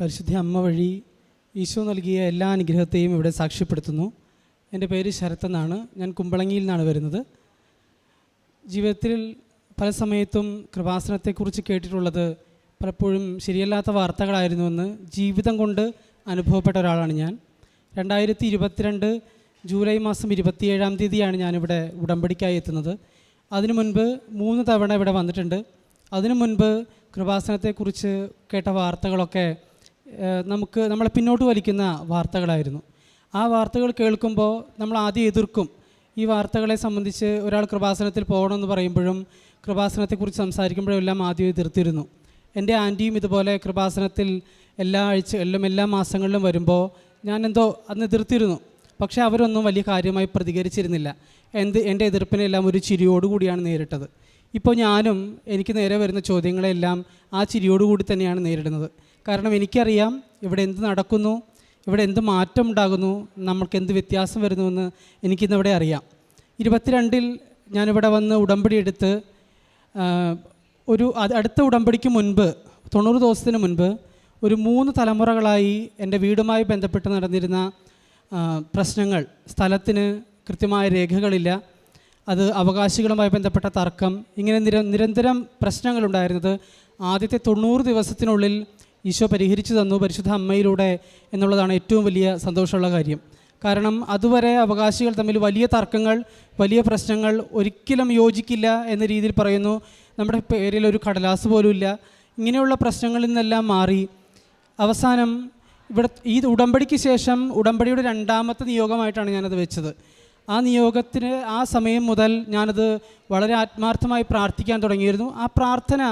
പരിശുദ്ധ അമ്മ വഴി ഈശോ നൽകിയ എല്ലാ അനുഗ്രഹത്തെയും ഇവിടെ സാക്ഷ്യപ്പെടുത്തുന്നു. എന്റെ പേര് ശരത് എന്നാണ്. ഞാൻ കുമ്പളങ്ങിയിൽ നിന്നാണ് വരുന്നത്. ജീവിതത്തിൽ പല സമയത്തും കൃപാസനത്തെക്കുറിച്ച് കേട്ടിട്ടുള്ളത് പലപ്പോഴും ശരിയല്ലാത്ത വാർത്തകളായിരുന്നുവെന്ന് ജീവിതം കൊണ്ട് അനുഭവപ്പെട്ട ഒരാളാണ് ഞാൻ. രണ്ടായിരത്തി ഇരുപത്തിരണ്ട് ജൂലൈ മാസം ഇരുപത്തിയേഴാം തീയതിയാണ് ഞാനിവിടെ ഉടമ്പടിക്കായി എത്തുന്നത്. അതിനു മുൻപ് മൂന്ന് തവണ ഇവിടെ വന്നിട്ടുണ്ട്. അതിനു മുൻപ് കൃപാസനത്തെക്കുറിച്ച് കേട്ട വാർത്തകളൊക്കെ നമുക്ക് നമ്മളെ പിന്നോട്ട് വലിക്കുന്ന വാർത്തകളായിരുന്നു. ആ വാർത്തകൾ കേൾക്കുമ്പോൾ നമ്മൾ ആദ്യം എതിർക്കും. ഈ വാർത്തകളെ സംബന്ധിച്ച് ഒരാൾ കൃപാസനത്തിൽ പോകണമെന്ന് പറയുമ്പോഴും കൃപാസനത്തെക്കുറിച്ച് സംസാരിക്കുമ്പോഴും എല്ലാം ആദ്യം എതിർത്തിരുന്നു. എന്റെ ആന്റിയും ഇതുപോലെ കൃപാസനത്തിൽ എല്ലാ ആഴ്ച എല്ലാം എല്ലാ മാസങ്ങളിലും വരുമ്പോൾ ഞാൻ എന്തോ അന്ന് എതിർത്തിരുന്നു. പക്ഷേ അവരൊന്നും വലിയ കാര്യമായി പ്രതികരിച്ചിരുന്നില്ല. എന്ത് എന്റെ എതിർപ്പിനെല്ലാം ഒരു ചിരിയോടുകൂടിയാണ് നേരിട്ടത്. ഇപ്പോൾ ഞാനും എനിക്ക് നേരെ വരുന്ന ചോദ്യങ്ങളെല്ലാം ആ ചിരിയോടുകൂടി തന്നെയാണ് നേരിടുന്നത്. കാരണം എനിക്കറിയാം ഇവിടെ എന്ത് നടക്കുന്നു ഇവിടെ എന്ത് മാറ്റം ഉണ്ടാകുന്നു നമ്മൾക്ക് എന്ത് വ്യത്യാസം വരുന്നുവെന്ന് എനിക്കിന്നിവിടെ അറിയാം. ഇരുപത്തിരണ്ടിൽ ഞാനിവിടെ വന്ന് ഉടമ്പടി എടുത്ത് ഒരു അടുത്ത ഉടമ്പടിക്ക് മുൻപ് തൊണ്ണൂറ് ദിവസത്തിന് മുൻപ് ഒരു മൂന്ന് തലമുറകളായി എന്റെ വീടുമായി ബന്ധപ്പെട്ട് നടന്നിരുന്ന പ്രശ്നങ്ങൾ സ്ഥലത്തിന് കൃത്യമായ രേഖകളില്ല അത് അവകാശികളുമായി ബന്ധപ്പെട്ട തർക്കം ഇങ്ങനെ നിര നിരന്തരം പ്രശ്നങ്ങളുണ്ടായിരുന്നത് ആദ്യത്തെ തൊണ്ണൂറ് ദിവസത്തിനുള്ളിൽ ഈശോ പരിഹരിച്ചു തന്നു പരിശുദ്ധ അമ്മയിലൂടെ എന്നുള്ളതാണ് ഏറ്റവും വലിയ സന്തോഷമുള്ള കാര്യം. കാരണം അതുവരെ അവകാശികൾ തമ്മിൽ വലിയ തർക്കങ്ങൾ വലിയ പ്രശ്നങ്ങൾ ഒരിക്കലും യോജിക്കില്ല എന്ന രീതിയിൽ പറയുന്നു. നമ്മുടെ പേരിൽ ഒരു കടലാസ് പോലുമില്ല. ഇങ്ങനെയുള്ള പ്രശ്നങ്ങളിൽ നിന്നെല്ലാം മാറി. അവസാനം ഇവിടെ ഈ ഉടമ്പടിക്ക് ശേഷം ഉടമ്പടിയുടെ രണ്ടാമത്തെ നിയോഗമായിട്ടാണ് ഞാനത് വെച്ചത്. ആ നിയോഗത്തിന് ആ സമയം മുതൽ ഞാനത് വളരെ ആത്മാർത്ഥമായി പ്രാർത്ഥിക്കാൻ തുടങ്ങിയിരുന്നു. ആ പ്രാർത്ഥന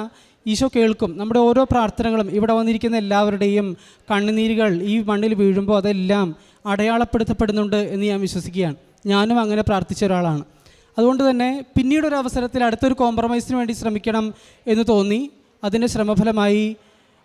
ഈശോ കേൾക്കും. നമ്മുടെ ഓരോ പ്രാർത്ഥനകളും ഇവിടെ വന്നിരിക്കുന്ന എല്ലാവരുടെയും കണ്ണുനീരുകൾ ഈ മണ്ണിൽ വീഴുമ്പോൾ അതെല്ലാം അടയാളപ്പെടുത്തപ്പെടുന്നുണ്ട് എന്ന് ഞാൻ വിശ്വസിക്കുകയാണ്. ഞാനും അങ്ങനെ പ്രാർത്ഥിച്ച ഒരാളാണ്. അതുകൊണ്ട് തന്നെ പിന്നീട് ഒരു അവസരത്തിൽ അടുത്തൊരു കോംപ്രമൈസിന് വേണ്ടി ശ്രമിക്കണം എന്ന് തോന്നി. അതിന്റെ ശ്രമഫലമായി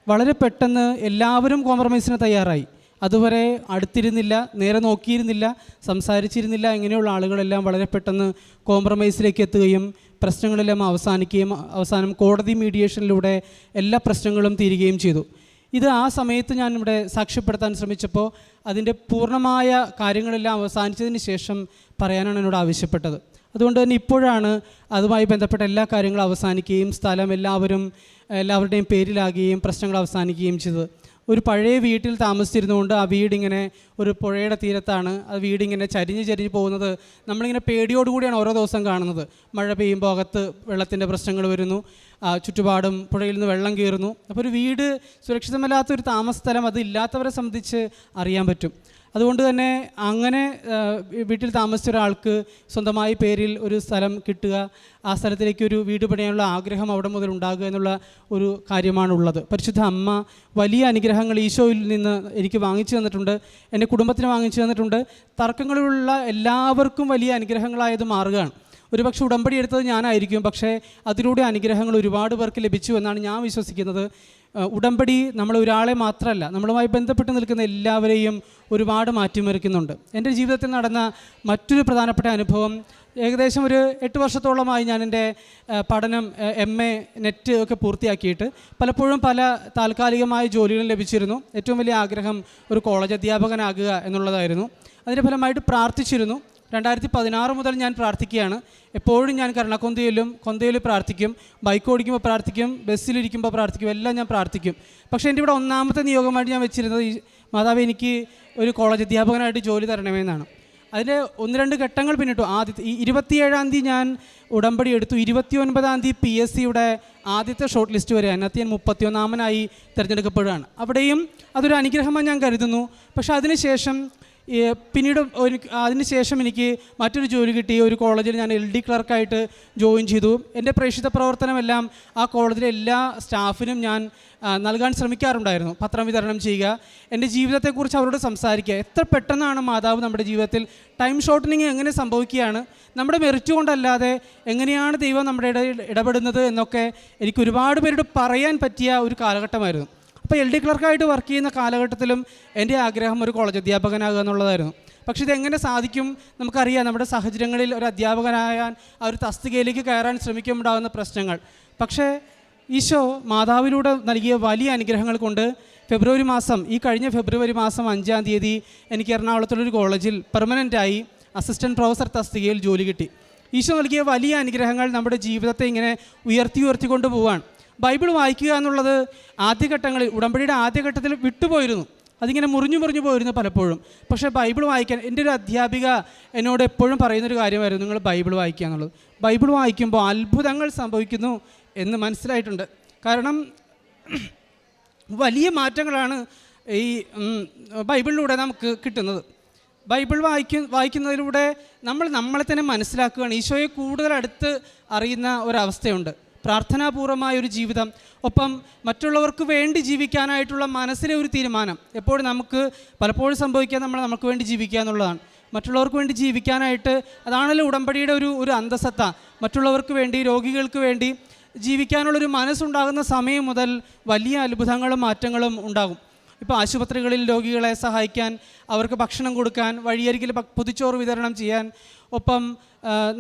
വളരെ പെട്ടെന്ന് എല്ലാവരും കോംപ്രമൈസിന് തയ്യാറായി. അതുവരെ അടുത്തിരുന്നില്ല നേരെ നോക്കിയിരുന്നില്ല സംസാരിച്ചിരുന്നില്ല. ഇങ്ങനെയുള്ള ആളുകളെല്ലാം വളരെ പെട്ടെന്ന് കോംപ്രമൈസിലേക്ക് എത്തുകയും പ്രശ്നങ്ങളെല്ലാം അവസാനിക്കുകയും അവസാനം കോടതി മീഡിയേഷനിലൂടെ എല്ലാ പ്രശ്നങ്ങളും തീരുകയും ചെയ്തു. ഇത് ആ സമയത്ത് ഞാൻ ഇവിടെ സാക്ഷ്യപ്പെടുത്താൻ ശ്രമിച്ചപ്പോൾ അതിന്റെ പൂർണമായ കാര്യങ്ങളെല്ലാം അവസാനിച്ചതിന് ശേഷം പറയാനാണ് എന്നോട് ആവശ്യപ്പെട്ടത്. അതുകൊണ്ട് തന്നെ ഇപ്പോഴാണ് അതുമായി ബന്ധപ്പെട്ട എല്ലാ കാര്യങ്ങളും അവസാനിക്കുകയും സ്ഥലം എല്ലാവരും എല്ലാവരുടെയും പേരിലാകുകയും പ്രശ്നങ്ങൾ അവസാനിക്കുകയും ചെയ്തത്. ഒരു പഴയ വീട്ടിൽ താമസിച്ചിരുന്നുകൊണ്ട് ആ വീടിങ്ങനെ ഒരു പുഴയുടെ തീരത്താണ്. ആ വീടിങ്ങനെ ചരിഞ്ഞ് ചരിഞ്ഞ് പോകുന്നത് നമ്മളിങ്ങനെ പേടിയോടുകൂടിയാണ് ഓരോ ദിവസം കാണുന്നത്. മഴ പെയ്യുമ്പോൾ അകത്ത് വെള്ളത്തിന്റെ പ്രശ്നങ്ങൾ വരുന്നു. ചുറ്റുപാടും പുഴയിൽ നിന്ന് വെള്ളം കയറുന്നു. അപ്പോൾ ഒരു വീട് സുരക്ഷിതമല്ലാത്ത ഒരു താമസ സ്ഥലം അത് ഇല്ലാത്തവരെ സംബന്ധിച്ച് അറിയാൻ പറ്റും. അതുകൊണ്ട് തന്നെ അങ്ങനെ വീട്ടിൽ താമസിച്ച ഒരാൾക്ക് സ്വന്തമായി പേരിൽ ഒരു സ്ഥലം കിട്ടുക ആ സ്ഥലത്തിലേക്ക് ഒരു വീട് പണിയാനുള്ള ആഗ്രഹം അവിടെ മുതൽ ഉണ്ടാകുക എന്നുള്ള ഒരു കാര്യമാണുള്ളത്. പരിശുദ്ധ അമ്മ വലിയ അനുഗ്രഹങ്ങൾ ഈശോയിൽ നിന്ന് എനിക്ക് വാങ്ങിച്ചു തന്നിട്ടുണ്ട് എന്റെ കുടുംബത്തിന് വാങ്ങിച്ചു തന്നിട്ടുണ്ട്. തർക്കങ്ങളിലുള്ള എല്ലാവർക്കും വലിയ അനുഗ്രഹങ്ങളായത് മാറുകയാണ്. ഒരുപക്ഷെ ഉടമ്പടി എടുത്തത് ഞാനായിരിക്കും പക്ഷേ അതിലൂടെ അനുഗ്രഹങ്ങൾ ഒരുപാട് പേർക്ക് ലഭിച്ചു എന്നാണ് ഞാൻ വിശ്വസിക്കുന്നത്. ഉടമ്പടി നമ്മൾ ഒരാളെ മാത്രമല്ല നമ്മളുമായി ബന്ധപ്പെട്ട് നിൽക്കുന്ന എല്ലാവരെയും ഒരുപാട് മാറ്റിമറിക്കുന്നുണ്ട്. എന്റെ ജീവിതത്തിൽ നടന്ന മറ്റൊരു പ്രധാനപ്പെട്ട അനുഭവം ഏകദേശം ഒരു എട്ട് വർഷത്തോളമായി ഞാൻ എന്റെ പഠനം എം എ നെറ്റ് ഒക്കെ പൂർത്തിയാക്കിയിട്ട് പലപ്പോഴും പല താൽക്കാലികമായ ജോലികൾ ലഭിച്ചിരുന്നു. ഏറ്റവും വലിയ ആഗ്രഹം ഒരു കോളേജ് അധ്യാപകനാകുക എന്നുള്ളതായിരുന്നു. അതിന്റെ ഫലമായിട്ട് പ്രാർത്ഥിച്ചിരുന്നു. രണ്ടായിരത്തി പതിനാറ് മുതൽ ഞാൻ പ്രാർത്ഥിക്കുകയാണ്. എപ്പോഴും ഞാൻ കരുണക്കൊന്തയിലും കൊന്തയിൽ പ്രാർത്ഥിക്കും. ബൈക്ക് ഓടിക്കുമ്പോൾ പ്രാർത്ഥിക്കും. ബസ്സിലിരിക്കുമ്പോൾ പ്രാർത്ഥിക്കും. എല്ലാം ഞാൻ പ്രാർത്ഥിക്കും. പക്ഷേ എന്റെ ഇവിടെ ഒന്നാമത്തെ നിയോഗമായിട്ട് ഞാൻ വെച്ചിരുന്നത് ഈ മാതാവ് എനിക്ക് ഒരു കോളേജ് അധ്യാപകനായിട്ട് ജോലി തരണമെന്നാണ്. അതിന്റെ ഒന്ന് രണ്ട് ഘട്ടങ്ങൾ പിന്നിട്ടു. ആദ്യത്തെ ഈ ഇരുപത്തിയേഴാം തീയതി ഞാൻ ഉടമ്പടി എടുത്തു. ഇരുപത്തി ഒൻപതാം തീയതി പി എസ് സിയുടെ ആദ്യത്തെ ഷോർട്ട് ലിസ്റ്റ് വരെ അതിനകത്ത് ഞാൻ മുപ്പത്തിയൊന്നാമനായി തിരഞ്ഞെടുക്കപ്പെടുകയാണ്. അവിടെയും അതൊരു അനുഗ്രഹമായി ഞാൻ കരുതുന്നു. പക്ഷേ അതിനുശേഷം പിന്നീട് ഒരു അതിനുശേഷം എനിക്ക് മറ്റൊരു ജോലി കിട്ടി. ഒരു കോളേജിൽ ഞാൻ എൽ ഡി ക്ലർക്കായിട്ട് ജോയിൻ ചെയ്തു. എന്റെ പ്രേക്ഷിത പ്രവർത്തനമെല്ലാം ആ കോളേജിലെ എല്ലാ സ്റ്റാഫിനും ഞാൻ നൽകാൻ ശ്രമിക്കാറുണ്ടായിരുന്നു. പത്രം വിതരണം ചെയ്യുക എന്റെ ജീവിതത്തെക്കുറിച്ച് അവരോട് സംസാരിക്കുക. എത്ര പെട്ടെന്നാണ് മാതാവ് നമ്മുടെ ജീവിതത്തിൽ ടൈം ഷോർട്ടനിങ് എങ്ങനെ സംഭവിക്കുകയാണ്? നമ്മുടെ മെറിറ്റ് കൊണ്ടല്ലാതെ എങ്ങനെയാണ് ദൈവം നമ്മുടെ ഇടപെടുന്നത് എന്നൊക്കെ എനിക്ക് ഒരുപാട് പേരോട് പറയാൻ പറ്റിയ ഒരു കാലഘട്ടമായിരുന്നു. അപ്പോൾ എൽ ഡി ക്ലർക്കായിട്ട് വർക്ക് ചെയ്യുന്ന കാലഘട്ടത്തിലും എന്റെ ആഗ്രഹം ഒരു കോളേജ് അധ്യാപകനാകുക എന്നുള്ളതായിരുന്നു. പക്ഷേ ഇതെങ്ങനെ സാധിക്കും നമുക്കറിയാം. നമ്മുടെ സാഹചര്യങ്ങളിൽ ഒരു അധ്യാപകനായാൽ ആ ഒരു തസ്തികയിലേക്ക് കയറാൻ ശ്രമിക്കുമ്പോണ്ടാകുന്ന പ്രശ്നങ്ങൾ. പക്ഷേ ഈശോ മാതാവിലൂടെ നൽകിയ വലിയ അനുഗ്രഹങ്ങൾ കൊണ്ട് ഫെബ്രുവരി മാസം ഈ കഴിഞ്ഞ ഫെബ്രുവരി മാസം അഞ്ചാം തീയതി എനിക്ക് എറണാകുളത്തുള്ളൊരു കോളേജിൽ പെർമനന്റായി അസിസ്റ്റന്റ് പ്രൊഫസർ തസ്തികയിൽ ജോലി കിട്ടി. ഈശോ നൽകിയ വലിയ അനുഗ്രഹങ്ങൾ നമ്മുടെ ജീവിതത്തെ ഇങ്ങനെ ഉയർത്തി ഉയർത്തിക്കൊണ്ട് പോവാണ് ബൈബിൾ വായിക്കുക എന്നുള്ളത് ആദ്യഘട്ടങ്ങളിൽ ഉടമ്പടിയുടെ ആദ്യഘട്ടത്തിൽ വിട്ടുപോയിരുന്നു. അതിങ്ങനെ മുറിഞ്ഞു മുറിഞ്ഞു പോയിരുന്നു പലപ്പോഴും. പക്ഷേ ബൈബിൾ വായിക്കാൻ എന്റെ ഒരു അധ്യാപിക എന്നോട് എപ്പോഴും പറയുന്നൊരു കാര്യമായിരുന്നു നിങ്ങൾ ബൈബിൾ വായിക്കുക എന്നുള്ളത്. ബൈബിൾ വായിക്കുമ്പോൾ അത്ഭുതങ്ങൾ സംഭവിക്കുന്നു എന്ന് മനസ്സിലായിട്ടുണ്ട്. കാരണം വലിയ മാറ്റങ്ങളാണ് ഈ ബൈബിളിലൂടെ നമുക്ക് കിട്ടുന്നത്. ബൈബിൾ വായിക്കും വായിക്കുന്നതിലൂടെ നമ്മൾ നമ്മളെ തന്നെ മനസ്സിലാക്കുകയാണ്. ഈശോയെ കൂടുതൽ അടുത്ത് അറിയുന്ന ഒരവസ്ഥയുണ്ട്. പ്രാർത്ഥനാപൂർവമായ ഒരു ജീവിതം. ഒപ്പം മറ്റുള്ളവർക്ക് വേണ്ടി ജീവിക്കാനായിട്ടുള്ള മനസ്സിലെ ഒരു തീരുമാനം. എപ്പോഴും നമുക്ക് പലപ്പോഴും സംഭവിക്കുക നമ്മൾ നമുക്ക് വേണ്ടി ജീവിക്കുക എന്നുള്ളതാണ്. മറ്റുള്ളവർക്ക് വേണ്ടി ജീവിക്കാനായിട്ട് അതാണല്ലോ ഉടമ്പടിയുടെ ഒരു ഒരു അന്തസത്ത. മറ്റുള്ളവർക്ക് വേണ്ടി രോഗികൾക്ക് വേണ്ടി ജീവിക്കാനുള്ളൊരു മനസ്സുണ്ടാകുന്ന സമയം മുതൽ വലിയ അത്ഭുതങ്ങളും മാറ്റങ്ങളും ഉണ്ടാകും. ഇപ്പോൾ ആശുപത്രികളിൽ രോഗികളെ സഹായിക്കാൻ അവർക്ക് ഭക്ഷണം കൊടുക്കാൻ വഴിയരികിൽ പൊതിച്ചോറ് വിതരണം ചെയ്യാൻ ഒപ്പം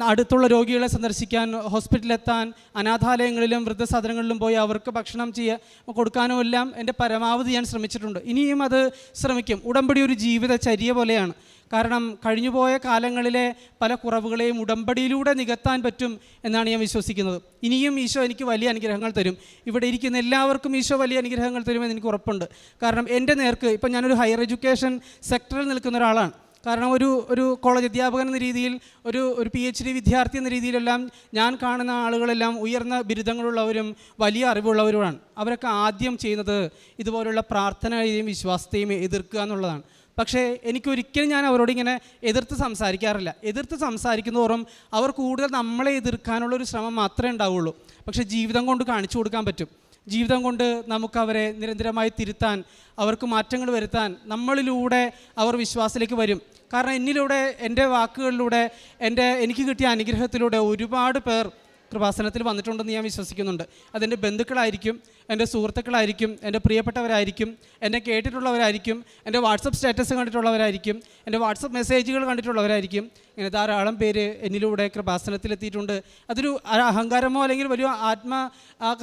അടുത്തുള്ള രോഗികളെ സന്ദർശിക്കാൻ ഹോസ്പിറ്റലിലെത്താൻ അനാഥാലയങ്ങളിലും വൃദ്ധസാധനങ്ങളിലും പോയി അവർക്ക് ഭക്ഷണം ചെയ്യാൻ കൊടുക്കാനും എല്ലാം എന്റെ പരമാവധി ഞാൻ ശ്രമിച്ചിട്ടുണ്ട്. ഇനിയും അത് ശ്രമിക്കും. ഉടമ്പടി ഒരു ജീവിതചര്യ പോലെയാണ്. കാരണം കഴിഞ്ഞുപോയ കാലങ്ങളിലെ പല കുറവുകളെയും ഉടമ്പടിയിലൂടെ നികത്താൻ പറ്റും എന്നാണ് ഞാൻ വിശ്വസിക്കുന്നത്. ഇനിയും ഈശോ എനിക്ക് വലിയ അനുഗ്രഹങ്ങൾ തരും. ഇവിടെ ഇരിക്കുന്ന എല്ലാവർക്കും ഈശോ വലിയ അനുഗ്രഹങ്ങൾ തരുമെന്ന് എനിക്ക് ഉറപ്പുണ്ട്. കാരണം എന്റെ നേർക്ക് ഇപ്പം ഞാനൊരു ഹയർ എഡ്യൂക്കേഷൻ സെക്ടറിൽ നിൽക്കുന്ന ഒരാളാണ്. കാരണം ഒരു ഒരു കോളേജ് അധ്യാപകൻ എന്ന രീതിയിൽ ഒരു ഒരു പി എച്ച് ഡി വിദ്യാർത്ഥി എന്ന രീതിയിലെല്ലാം ഞാൻ കാണുന്ന ആളുകളെല്ലാം ഉയർന്ന ബിരുദങ്ങളുള്ളവരും വലിയ അറിവുള്ളവരുമാണ്. അവരൊക്കെ ആദ്യം ചെയ്യുന്നത് ഇതുപോലുള്ള പ്രാർത്ഥനയെയും വിശ്വാസത്തെയും എതിർക്കുക എന്നുള്ളതാണ്. പക്ഷേ എനിക്കൊരിക്കലും ഞാൻ അവരോട് ഇങ്ങനെ എതിർത്ത് സംസാരിക്കാറില്ല. എതിർത്ത് സംസാരിക്കുന്നതോറും അവർ കൂടുതൽ നമ്മളെ എതിർക്കാനുള്ളൊരു ശ്രമം മാത്രമേ ഉണ്ടാവുള്ളൂ. പക്ഷേ ജീവിതം കൊണ്ട് കാണിച്ചു കൊടുക്കാൻ പറ്റും. ജീവിതം കൊണ്ട് നമുക്കവരെ നിരന്തരമായി തിരുത്താൻ അവർക്ക് മാറ്റങ്ങൾ വരുത്താൻ നമ്മളിലൂടെ അവർ വിശ്വാസത്തിലേക്ക് വരും. കാരണം എന്നിലൂടെ എന്റെ വാക്കുകളിലൂടെ എന്റെ എനിക്ക് കിട്ടിയ അനുഗ്രഹത്തിലൂടെ ഒരുപാട് പേർ കൃപാസനത്തിൽ വന്നിട്ടുണ്ടെന്ന് ഞാൻ വിശ്വസിക്കുന്നുണ്ട്. അതെന്റെ ബന്ധുക്കളായിരിക്കും എന്റെ സുഹൃത്തുക്കളായിരിക്കും എന്റെ പ്രിയപ്പെട്ടവരായിരിക്കും എന്നെ കേട്ടിട്ടുള്ളവരായിരിക്കും എന്റെ വാട്സപ്പ് സ്റ്റാറ്റസ് കണ്ടിട്ടുള്ളവരായിരിക്കും എന്റെ വാട്സപ്പ് മെസ്സേജുകൾ കണ്ടിട്ടുള്ളവരായിരിക്കും. ഇങ്ങനെ ധാരാളം പേര് എന്നിലൂടെ കൃപാസനത്തിലെത്തിയിട്ടുണ്ട്. അതൊരു അഹങ്കാരമോ അല്ലെങ്കിൽ വലിയ ആത്മ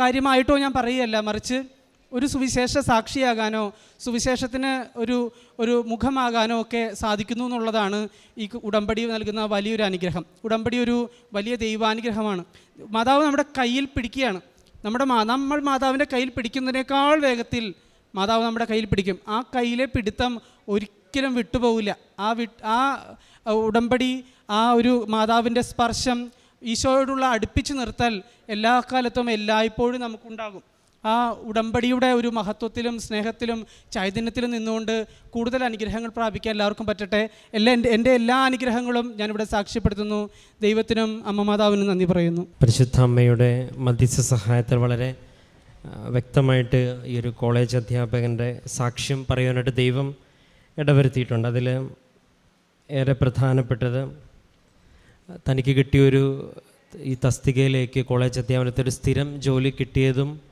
കാര്യമായിട്ടോ ഞാൻ പറയുകയല്ല. മറിച്ച് ഒരു സുവിശേഷ സാക്ഷിയാകാനോ സുവിശേഷത്തിന് ഒരു ഒരു മുഖമാകാനോ ഒക്കെ സാധിക്കുന്നു എന്നുള്ളതാണ് ഈ ഉടമ്പടി നൽകുന്ന വലിയൊരു അനുഗ്രഹം. ഉടമ്പടി ഒരു വലിയ ദൈവാനുഗ്രഹമാണ്. മാതാവ് നമ്മുടെ കയ്യിൽ പിടിക്കുകയാണ്. നമ്മുടെ നമ്മൾ മാതാവിന്റെ കയ്യിൽ പിടിക്കുന്നതിനേക്കാൾ വേഗത്തിൽ മാതാവ് നമ്മുടെ കയ്യിൽ പിടിക്കും. ആ കയ്യിലെ പിടുത്തം ഒരിക്കലും വിട്ടുപോകില്ല ആ വി ആ ഉടമ്പടി ആ ഒരു മാതാവിന്റെ സ്പർശം ഈശോയോടുള്ള അടുപ്പിച്ച് നിർത്തൽ എല്ലാ കാലത്തും എല്ലായ്പ്പോഴും നമുക്കുണ്ടാകും. ആ ഉടമ്പടിയുടെ ഒരു മഹത്വത്തിലും സ്നേഹത്തിലും ചൈതന്യത്തിലും നിന്നുകൊണ്ട് കൂടുതൽ അനുഗ്രഹങ്ങൾ പ്രാപിക്കാൻ എല്ലാവർക്കും പറ്റട്ടെ. എല്ലാ എന്റെ എന്റെ എല്ലാ അനുഗ്രഹങ്ങളും ഞാനിവിടെ സാക്ഷ്യപ്പെടുത്തുന്നു. ദൈവത്തിനും അമ്മ മാതാവിനും നന്ദി പറയുന്നു. പരിശുദ്ധ അമ്മയുടെ മധ്യസ്ഥ സഹായത്തിൽ വളരെ വ്യക്തമായിട്ട് ഈ ഒരു കോളേജ് അധ്യാപകന്റെ സാക്ഷ്യം പറയാനായിട്ട് ദൈവം ഇടവരുത്തിയിട്ടുണ്ട്. അതിൽ ഏറെ പ്രധാനപ്പെട്ടത് തനിക്ക് കിട്ടിയൊരു ഈ തസ്തികയിലേക്ക് കോളേജ് അധ്യാപനത്തിൽ സ്ഥിരം ജോലി കിട്ടിയതും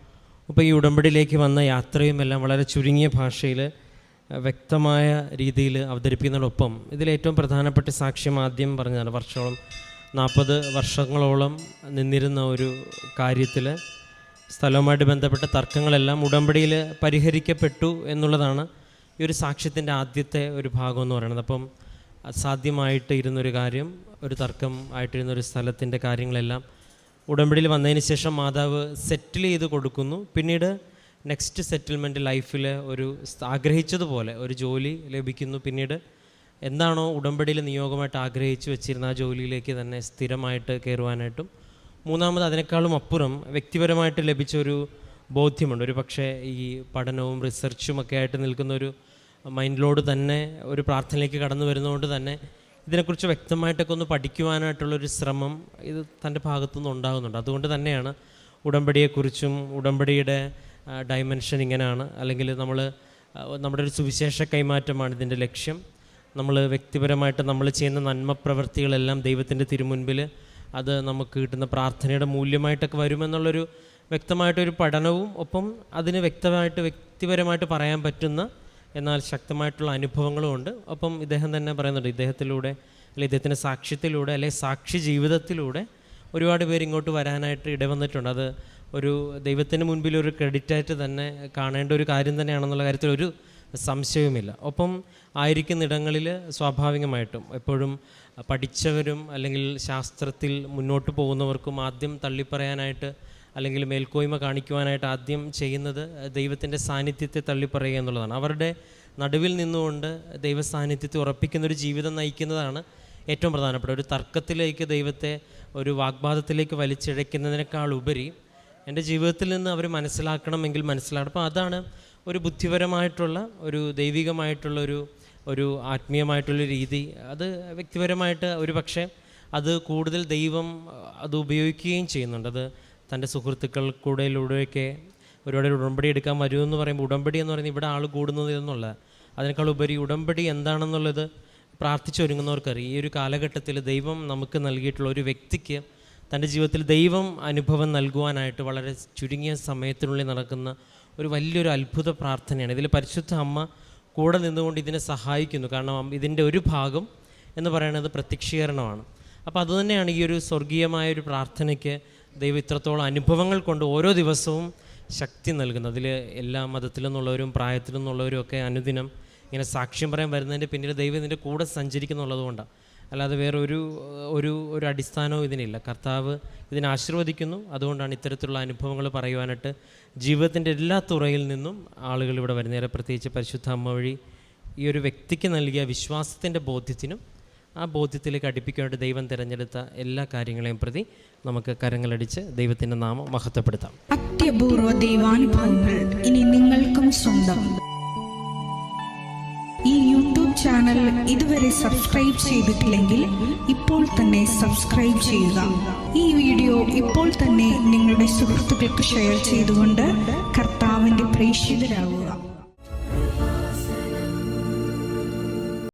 ഇപ്പോൾ ഈ ഉടമ്പടിയിലേക്ക് വന്ന യാത്രയും എല്ലാം വളരെ ചുരുങ്ങിയ ഭാഷയിൽ വ്യക്തമായ രീതിയിൽ അവതരിപ്പിക്കുന്നതിനൊപ്പം ഇതിലേറ്റവും പ്രധാനപ്പെട്ട സാക്ഷ്യം ആദ്യം പറഞ്ഞതാണ് വർഷോളം നാൽപ്പത് വർഷങ്ങളോളം നിന്നിരുന്ന ഒരു കാര്യത്തിൽ സ്ഥലവുമായിട്ട് ബന്ധപ്പെട്ട തർക്കങ്ങളെല്ലാം ഉടമ്പടിയിൽ പരിഹരിക്കപ്പെട്ടു എന്നുള്ളതാണ് ഈ ഒരു സാക്ഷ്യത്തിന്റെ ആദ്യത്തെ ഒരു ഭാഗം എന്ന് പറയുന്നത്. അപ്പം സാധ്യമായിട്ട് ഇരുന്നൊരു കാര്യം ഒരു തർക്കം ആയിട്ടിരുന്ന ഒരു സ്ഥലത്തിന്റെ കാര്യങ്ങളെല്ലാം ഉടമ്പടിയിൽ വന്നതിന് ശേഷം മാതാവ് സെറ്റിൽ ചെയ്ത് കൊടുക്കുന്നു. പിന്നീട് നെക്സ്റ്റ് സെറ്റിൽമെന്റ് ലൈഫിൽ ഒരു ആഗ്രഹിച്ചതുപോലെ ഒരു ജോലി ലഭിക്കുന്നു. പിന്നീട് എന്താണോ ഉടമ്പടിയിൽ നിയോഗമായിട്ട് ആഗ്രഹിച്ചു വെച്ചിരുന്ന ആ ജോലിയിലേക്ക് തന്നെ സ്ഥിരമായിട്ട് കയറുവാനായിട്ടും മൂന്നാമത് അതിനേക്കാളും അപ്പുറം വ്യക്തിപരമായിട്ട് ലഭിച്ച ഒരു ബോധ്യമുണ്ട്. ഒരു പക്ഷേ ഈ പഠനവും റിസർച്ചും ഒക്കെ ആയിട്ട് നിൽക്കുന്ന ഒരു മൈൻഡിലോട് തന്നെ ഒരു പ്രാർത്ഥനയിലേക്ക് കടന്നു വരുന്നതുകൊണ്ട് തന്നെ ഇതിനെക്കുറിച്ച് വ്യക്തമായിട്ടൊക്കെ ഒന്ന് പഠിക്കുവാനായിട്ടുള്ളൊരു ശ്രമം ഇത് തന്റെ ഭാഗത്തുനിന്ന് ഉണ്ടാകുന്നുണ്ട്. അതുകൊണ്ട് തന്നെയാണ് ഉടമ്പടിയെക്കുറിച്ചും ഉടമ്പടിയുടെ ഡയമെൻഷൻ ഇങ്ങനെയാണ്. അല്ലെങ്കിൽ നമ്മൾ നമ്മുടെ ഒരു സുവിശേഷ കൈമാറ്റമാണ് ഇതിന്റെ ലക്ഷ്യം. നമ്മൾ വ്യക്തിപരമായിട്ട് നമ്മൾ ചെയ്യുന്ന നന്മ പ്രവൃത്തികളെല്ലാം ദൈവത്തിന്റെ തിരുമുൻപിൽ അത് നമുക്ക് കിട്ടുന്ന പ്രാർത്ഥനയുടെ മൂല്യമായിട്ടൊക്കെ വരുമെന്നുള്ളൊരു വ്യക്തമായിട്ടൊരു പഠനവും ഒപ്പം അതിന് വ്യക്തമായിട്ട് വ്യക്തിപരമായിട്ട് പറയാൻ പറ്റുന്ന എന്നാൽ ശക്തമായിട്ടുള്ള അനുഭവങ്ങളും ഉണ്ട്. അപ്പം ഇദ്ദേഹം തന്നെ പറയുന്നുണ്ട് ഇദ്ദേഹത്തിലൂടെ അല്ലെങ്കിൽ ഇദ്ദേഹത്തിന്റെ സാക്ഷ്യത്തിലൂടെ അല്ലെങ്കിൽ സാക്ഷി ജീവിതത്തിലൂടെ ഒരുപാട് പേര് ഇങ്ങോട്ട് വരാനായിട്ട് ഇടവന്നിട്ടുണ്ട്. അത് ഒരു ദൈവത്തിന് മുൻപിൽ ഒരു ക്രെഡിറ്റായിട്ട് തന്നെ കാണേണ്ട ഒരു കാര്യം തന്നെയാണെന്നുള്ള കാര്യത്തിൽ ഒരു സംശയവുമില്ല. ഒപ്പം ആയിരിക്കുന്നിടങ്ങളിൽ സ്വാഭാവികമായിട്ടും എപ്പോഴും പഠിച്ചവരും അല്ലെങ്കിൽ ശാസ്ത്രത്തിൽ മുന്നോട്ട് പോകുന്നവർക്കും ആദ്യം തള്ളിപ്പറയാനായിട്ട് അല്ലെങ്കിൽ മേൽക്കോയ്മ കാണിക്കുവാനായിട്ട് ആദ്യം ചെയ്യുന്നത് ദൈവത്തിന്റെ സാന്നിധ്യത്തെ തള്ളിപ്പറയുക എന്നുള്ളതാണ്. അവരുടെ നടുവിൽ നിന്നുകൊണ്ട് ദൈവ സാന്നിധ്യത്തെ ഉറപ്പിക്കുന്ന ഒരു ജീവിതം നയിക്കുന്നതാണ് ഏറ്റവും പ്രധാനപ്പെട്ട ഒരു തർക്കത്തിലേക്ക് ദൈവത്തെ ഒരു വാഗ്വാദത്തിലേക്ക് വലിച്ചിഴയ്ക്കുന്നതിനേക്കാൾ ഉപരി എന്റെ ജീവിതത്തിൽ നിന്ന് അവർ മനസ്സിലാക്കണമെങ്കിൽ മനസ്സിലാക്കണം. അപ്പോൾ അതാണ് ഒരു ബുദ്ധിപരമായിട്ടുള്ള ഒരു ദൈവികമായിട്ടുള്ള ഒരു ഒരു ആത്മീയമായിട്ടുള്ള രീതി. അത് വ്യക്തിപരമായിട്ട് ഒരു പക്ഷേ അത് കൂടുതൽ ദൈവം അത് ഉപയോഗിക്കുകയും ചെയ്യുന്നുണ്ട്. അത് തന്റെ സുഹൃത്തുക്കൾ കൂടെയിലൂടെയൊക്കെ ഒരുപാട് ഉടമ്പടി എടുക്കാൻ വരുമെന്ന് പറയുമ്പോൾ ഉടമ്പടി എന്ന് പറയുന്നത് ഇവിടെ ആൾ കൂടുന്നത് എന്നുള്ള അതിനേക്കാൾ ഉപരി ഉടമ്പടി എന്താണെന്നുള്ളത് പ്രാർത്ഥിച്ചൊരുങ്ങുന്നവർക്കറിയാം ഈ ഒരു കാലഘട്ടത്തിൽ ദൈവം നമുക്ക് നൽകിയിട്ടുള്ള ഒരു വ്യക്തിക്ക് തന്റെ ജീവിതത്തിൽ ദൈവം അനുഭവം നൽകുവാനായിട്ട് വളരെ ചുരുങ്ങിയ സമയത്തിനുള്ളിൽ നടക്കുന്ന ഒരു വലിയൊരു അത്ഭുത പ്രാർത്ഥനയാണ്. ഇതിൽ പരിശുദ്ധ അമ്മ കൂടെ നിന്നുകൊണ്ട് ഇതിനെ സഹായിക്കുന്നു. കാരണം ഇതിന്റെ ഒരു ഭാഗം എന്ന് പറയുന്നത് പ്രത്യക്ഷീകരണമാണ്. അപ്പോൾ അതുതന്നെയാണ് ഈ ഒരു സ്വർഗീയമായ ഒരു പ്രാർത്ഥനയ്ക്ക് ദൈവം ഇത്രത്തോളം അനുഭവങ്ങൾ കൊണ്ട് ഓരോ ദിവസവും ശക്തി നൽകുന്നത് അതിൽ എല്ലാ മതത്തിൽ നിന്നുള്ളവരും പ്രായത്തിൽ നിന്നുള്ളവരും ഒക്കെ അനുദിനം ഇങ്ങനെ സാക്ഷ്യം പറയാൻ വരുന്നതിന്റെ പിന്നിൽ ദൈവം ഇതിന്റെ കൂടെ സഞ്ചരിക്കുന്നുള്ളത് കൊണ്ടാണ് അല്ലാതെ വേറെ ഒരു ഒരു ഒരു അടിസ്ഥാനവും ഇതിനില്ല. കർത്താവ് ഇതിനെ ആശീർവദിക്കുന്നു. അതുകൊണ്ടാണ് ഇത്തരത്തിലുള്ള അനുഭവങ്ങൾ പറയുവാനായിട്ട് ജീവിതത്തിന്റെ എല്ലാ തുറയിൽ നിന്നും ആളുകൾ ഇവിടെ വരുന്നേരെ പ്രത്യേകിച്ച് പരിശുദ്ധ അമ്മ വഴി ഈ ഒരു വ്യക്തിക്ക് നൽകിയ വിശ്വാസത്തിന്റെ ബോധ്യത്തിനും ആ ബോധ്യത്തിലേക്ക് അടുപ്പിക്കാനായിട്ട് ദൈവം തിരഞ്ഞെടുത്ത എല്ലാ കാര്യങ്ങളെയും പ്രതി നമുക്ക് കരങ്ങളടിച്ച് ദൈവത്തിന്റെ നാമം മഹത്വപ്പെടുത്താം. അത്യപൂർവ ദൈവാനുഭവങ്ങൾ ഇനി നിങ്ങൾക്കും സ്വന്തം. ഈ യൂട്യൂബ് ചാനൽ ഇതുവരെ സബ്സ്ക്രൈബ് ചെയ്തിട്ടില്ലെങ്കിൽ ഇപ്പോൾ തന്നെ സബ്സ്ക്രൈബ് ചെയ്യുക. ഈ വീഡിയോ ഇപ്പോൾ തന്നെ നിങ്ങളുടെ സുഹൃത്തുക്കൾക്ക് ഷെയർ ചെയ്തുകൊണ്ട് കർത്താവിന്റെ പ്രേക്ഷിതരാകുക.